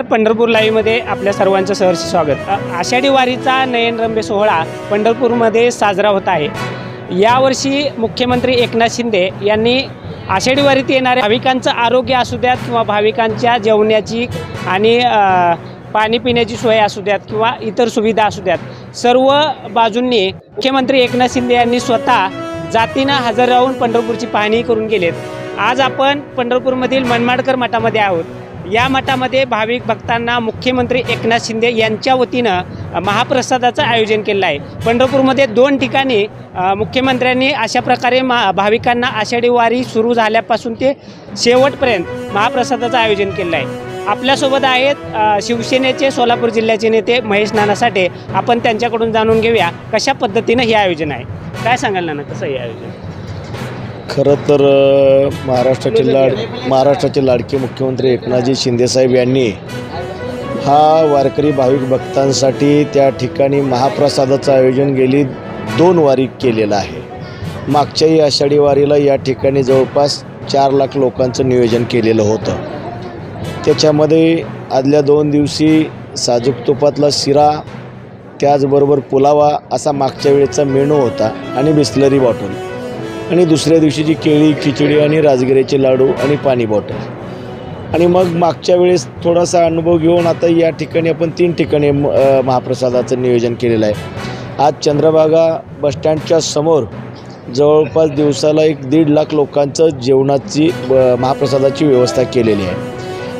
पंढरपूर लाईव्हमध्ये आपल्या सर्वांचं सहर्ष स्वागत. आषाढी वारीचा नयनरम्य सोहळा पंढरपूरमध्ये साजरा होत आहे. यावर्षी मुख्यमंत्री एकनाथ शिंदे यांनी आषाढी वारीत येणाऱ्या भाविकांचं आरोग्य असू द्यात किंवा भाविकांच्या जेवण्याची आणि पाणी पिण्याची सोय असू द्यात किंवा इतर सुविधा असू द्यात सर्व बाजूंनी मुख्यमंत्री एकनाथ शिंदे यांनी स्वतः जातीनं हजर राहून पंढरपूरची पाहणी करून गेलेत. आज आपण पंढरपूरमधील मनमाडकर मठामध्ये आहोत. या मठामध्ये भाविक भक्तांना मुख्यमंत्री एकनाथ शिंदे यांच्या वतीनं महाप्रसादाचं आयोजन केलं आहे. पंढरपूरमध्ये दोन ठिकाणी मुख्यमंत्र्यांनी अशा प्रकारे मा भाविकांना आषाढी वारी सुरू झाल्यापासून ते शेवटपर्यंत महाप्रसादाचं आयोजन केलं आहे. आपल्यासोबत आहेत शिवसेनेचे सोलापूर जिल्ह्याचे नेते महेश नाना साठे आपण त्यांच्याकडून जाणून घेऊया कशा पद्धतीनं हे आयोजन आहे. काय सांगाल नाना कसं हे आयोजन? खरं तर महाराष्ट्राचे लाड महाराष्ट्राचे लाडके मुख्यमंत्री एकनाथजी शिंदेसाहेब यांनी हा वारकरी भाविक भक्तांसाठी त्या ठिकाणी महाप्रसादाचं आयोजन गेली दोन वारी केलेलं आहे. मागच्याही आषाढी वारीला या ठिकाणी जवळपास चार लाख लोकांचं नियोजन केलेलं होतं. त्याच्यामध्ये आदल्या दोन दिवशी साजूक तुपातला शिरा त्याचबरोबर पुलावा असा मागच्या वेळेचा मेनू होता आणि बिस्लरी बॉटल. आणि दुसऱ्या दिवशीची केळी खिचडी आणि राजगिऱ्याचे लाडू आणि पाणी बॉटल. आणि मग मागच्या वेळेस थोडासा अनुभव घेऊन आता या ठिकाणी आपण तीन ठिकाणी महाप्रसादाचं नियोजन केलेलं आहे. आज चंद्रभागा बसस्टँडच्या समोर जवळपास दिवसाला एक दीड लाख लोकांचं जेवणाची ब- महाप्रसादाची व्यवस्था केलेली आहे.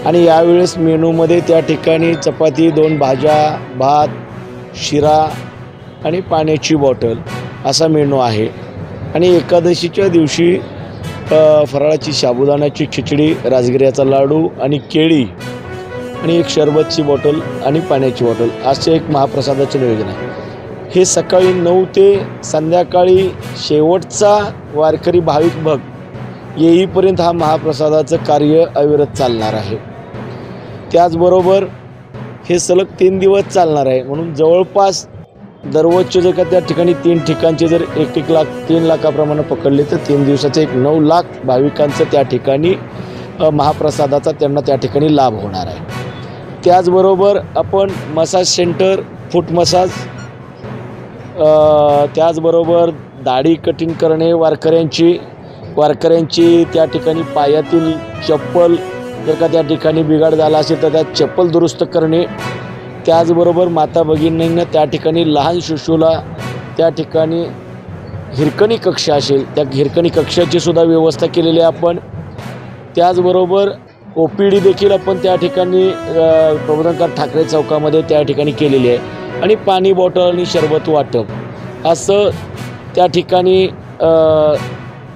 आणि यावेळेस मेनूमध्ये त्या ठिकाणी चपाती दोन भाज्या भात शिरा आणि पाण्याची बॉटल असा मेनू आहे. आणि एकादशीच्या दिवशी फराळाची साबुदाण्याची खिचडी राजगिऱ्याचा लाडू आणि केळी आणि एक शरबतची बॉटल आणि पाण्याची बॉटल. असे एक महाप्रसादाचे नियोजन आहे. हे सकाळी नऊ ते संध्याकाळी शेवटचा वारकरी भाविक भक्त येईपर्यंत हा महाप्रसादाचं कार्य अविरत चालणार आहे. त्याचबरोबर हे सलग तीन दिवस चालणार आहे. म्हणून जवळपास दररोजचे जर का त्या ठिकाणी तीन ठिकाणचे जर एक एक लाख तीन लाखाप्रमाणे पकडले तर तीन दिवसाचे एक नऊ लाख भाविकांचं त्या ठिकाणी महाप्रसादाचा त्यांना त्या ठिकाणी लाभ होणार आहे. त्याचबरोबर आपण मसाज सेंटर फूट मसाज त्याचबरोबर दाढी कटिंग करणे वारकऱ्यांची वारकऱ्यांची त्या ठिकाणी पायातील चप्पल जर का त्या ठिकाणी बिघाड झाला असेल तर त्या चप्पल दुरुस्त करणे त्याचबरोबर माता भगिनींना त्या ठिकाणी लहान शिशूला त्या ठिकाणी हिरकणी कक्ष असेल त्या हिरकणी कक्षाची सुद्धा व्यवस्था केलेली आहे आपण. त्याचबरोबर ओ पी डी देखील आपण त्या ठिकाणी प्रबोधनकार ठाकरे चौकामध्ये त्या ठिकाणी केलेली आहे. आणि पाणी बॉटल आणि शरबत वाटप. असं त्या ठिकाणी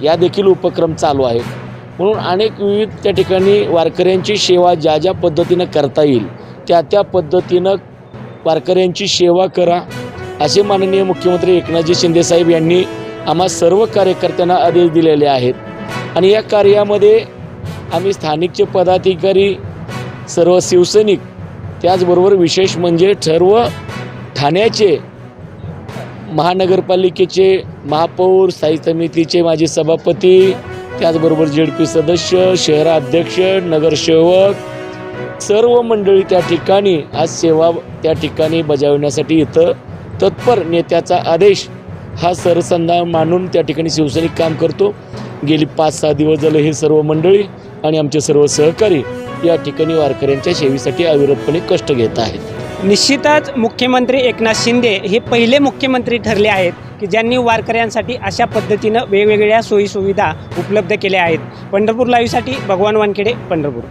या देखील उपक्रम चालू आहेत म्हणून अनेक विविध त्या ठिकाणी वारकऱ्यांची सेवा ज्या ज्या पद्धतीनं करता येईल त्या त्या पद्धतीनं वारकऱ्यांची सेवा करा असे माननीय मुख्यमंत्री एकनाथजी शिंदेसाहेब यांनी आम्हा सर्व कार्यकर्त्यांना आदेश दिलेले आहेत. आणि या कार्यामध्ये आम्ही स्थानिकचे पदाधिकारी सर्व शिवसैनिक त्याचबरोबर विशेष म्हणजे सर्व ठाण्याचे महानगरपालिकेचे महापौर स्थायी समितीचे माजी सभापती त्याचबरोबर जेड पी सदस्य शहराध्यक्ष नगरसेवक सर्व मंडळी त्या ठिकाणी आज सेवा त्या ठिकाणी बजावण्यासाठी इथं तत्पर नेत्याचा आदेश हा सरसंधा मानून त्या ठिकाणी शिवसैनिक काम करतो. गेली पाच सहा दिवस झाले हे सर्व मंडळी आणि आमचे सर्व सहकारी या ठिकाणी वारकऱ्यांच्या सेवेसाठी अविरतपणे कष्ट घेत आहेत. निश्चितच मुख्यमंत्री एकनाथ शिंदे हे पहिले मुख्यमंत्री ठरले आहेत की ज्यांनी वारकऱ्यांसाठी अशा पद्धतीनं वेगवेगळ्या सोयीसुविधा उपलब्ध केल्या आहेत. पंढरपूर लाईव्हसाठी भगवान वानखेडे पंढरपूर.